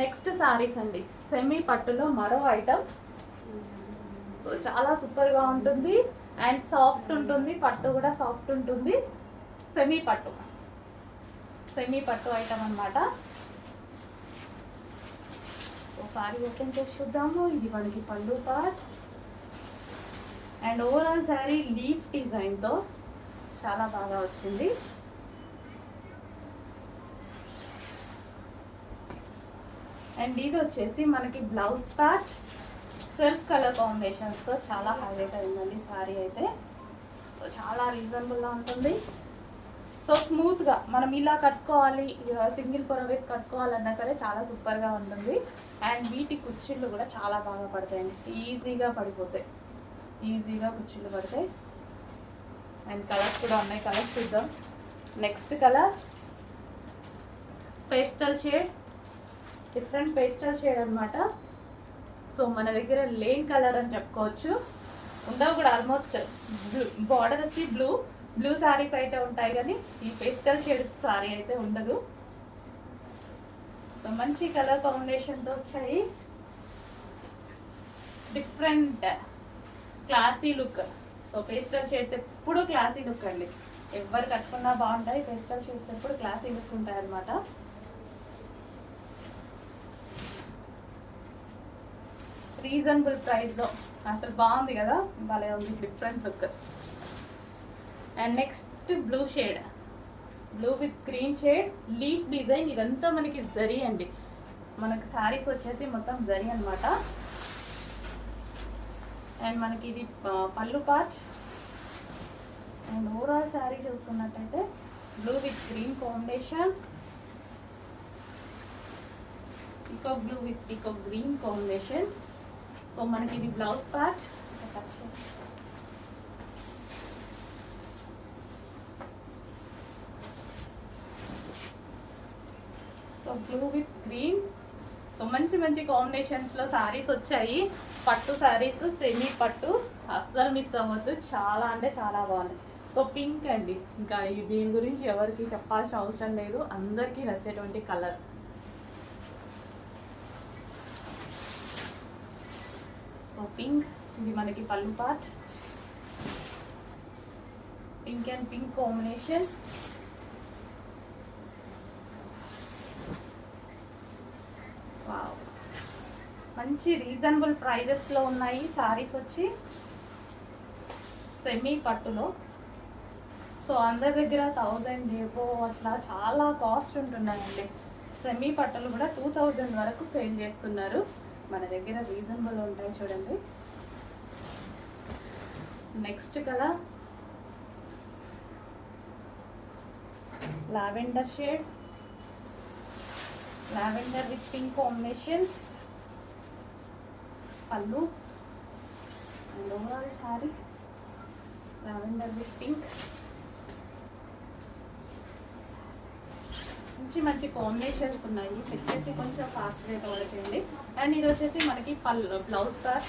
Next saris అండి. Semi పట్టులో మరో ఐటమ్ సో చాలా సూపర్గా ఉంటుంది. అండ్ సాఫ్ట్ ఉంటుంది. పట్టు కూడా సాఫ్ట్ ఉంటుంది. సెమీ పట్టు. సెమీ పట్టు ఐటమ్ అనమాట ఒకసారి ఓపెన్ చేసి చూద్దాము. ఇది మనకి పళ్ళు part and overall sari leaf డిజైన్తో చాలా బాగా వచ్చింది. అండ్ ఇది వచ్చేసి మనకి బ్లౌజ్ పార్ట్. సెల్ఫ్ కలర్ కాంబినేషన్స్తో చాలా హైలైట్ అయిందండి శారీ అయితే. సో చాలా రీజనబుల్గా ఉంటుంది. సో స్మూత్గా మనం ఇలా కట్టుకోవాలి సింగిల్ పొర వేసి కట్టుకోవాలన్నా సరే చాలా సూపర్గా ఉంటుంది. అండ్ వీటి కుర్చీలు కూడా చాలా బాగా పడతాయండి. ఈజీగా పడిపోతాయి. ఈజీగా కుర్చీలు పడతాయి. అండ్ కలర్స్ కూడా ఉన్నాయి. కలర్స్ చూద్దాం. Next colour pastel shade different pastel shade అనమాట సో మన దగ్గర లేన్ కలర్ అని చెప్పుకోవచ్చు. ఉండవు కూడా ఆల్మోస్ట్ బ్లూ బార్డర్ వచ్చి బ్లూ బ్లూ శారీస్ అయితే ఉంటాయి కానీ ఈ పేస్టల్ షేడ్ శారీ అయితే ఉండదు. సో మంచి కలర్ కాంబినేషన్తో వచ్చాయి. Different classy look so pastel shades ఎప్పుడు క్లాసీ లుక్ అండి. ఎవరు కట్టుకున్నా బాగుంటాయి పేస్టల్ షేడ్స్ ఎప్పుడు క్లాసీ లుక్ ఉంటాయి అన్నమాట రీజనబుల్ ప్రైస్లో అసలు బాగుంది కదా? భలే ఉంది different look and next blue shade blue with green shade leaf design ఇదంతా మనకి జరీ అండి. మనకి శారీస్ వచ్చేసి మొత్తం జరీ అన్నమాట. అండ్ మనకి ఇది పళ్ళు పార్ట్ అండ్ ఓవరాల్ శారీ చూసుకున్నట్టయితే blue with green combination pico blue with pico green combination so మనకి ఇది blouse part. So blue with green so మంచి మంచి కాంబినేషన్స్లో శారీస్ వచ్చాయి. పట్టు శారీస్ సెమీ పట్టు. అస్సలు మిస్ అవ్వద్దు. చాలా అంటే చాలా బాగుంది. సో పింక్ అండి. ఇంకా దీని గురించి ఎవరికి చెప్పాల్సిన అవసరం లేదు. అందరికీ నచ్చేటువంటి కలర్ సో పింక్ ఇది మనకి పళ్ళు part pink and pink combination wow మంచి రీజనబుల్ ప్రైజెస్లో ఉన్నాయి సారీస్ వచ్చి సెమీ పట్టులో. సో అందరి దగ్గర థౌజండ్ ఏవో అట్లా చాలా కాస్ట్ ఉంటున్నాయండి. సెమీ పట్టులు కూడా టూ థౌజండ్ వరకు సేల్ చేస్తున్నారు. మన దగ్గర రీజనబుల్ ఉంటాయి చూడండి. Next colour lavender shade lavender with pink combination పళ్ళు and overall sari lavender with pink మంచి మంచి కాంబినేషన్స్ ఉన్నాయి. వచ్చేసి కొంచెం ఫాస్ట్ రేట్ చేయండి అండ్. ఇది వచ్చేసి మనకి పల్ బ్లౌజ్ పార్ట్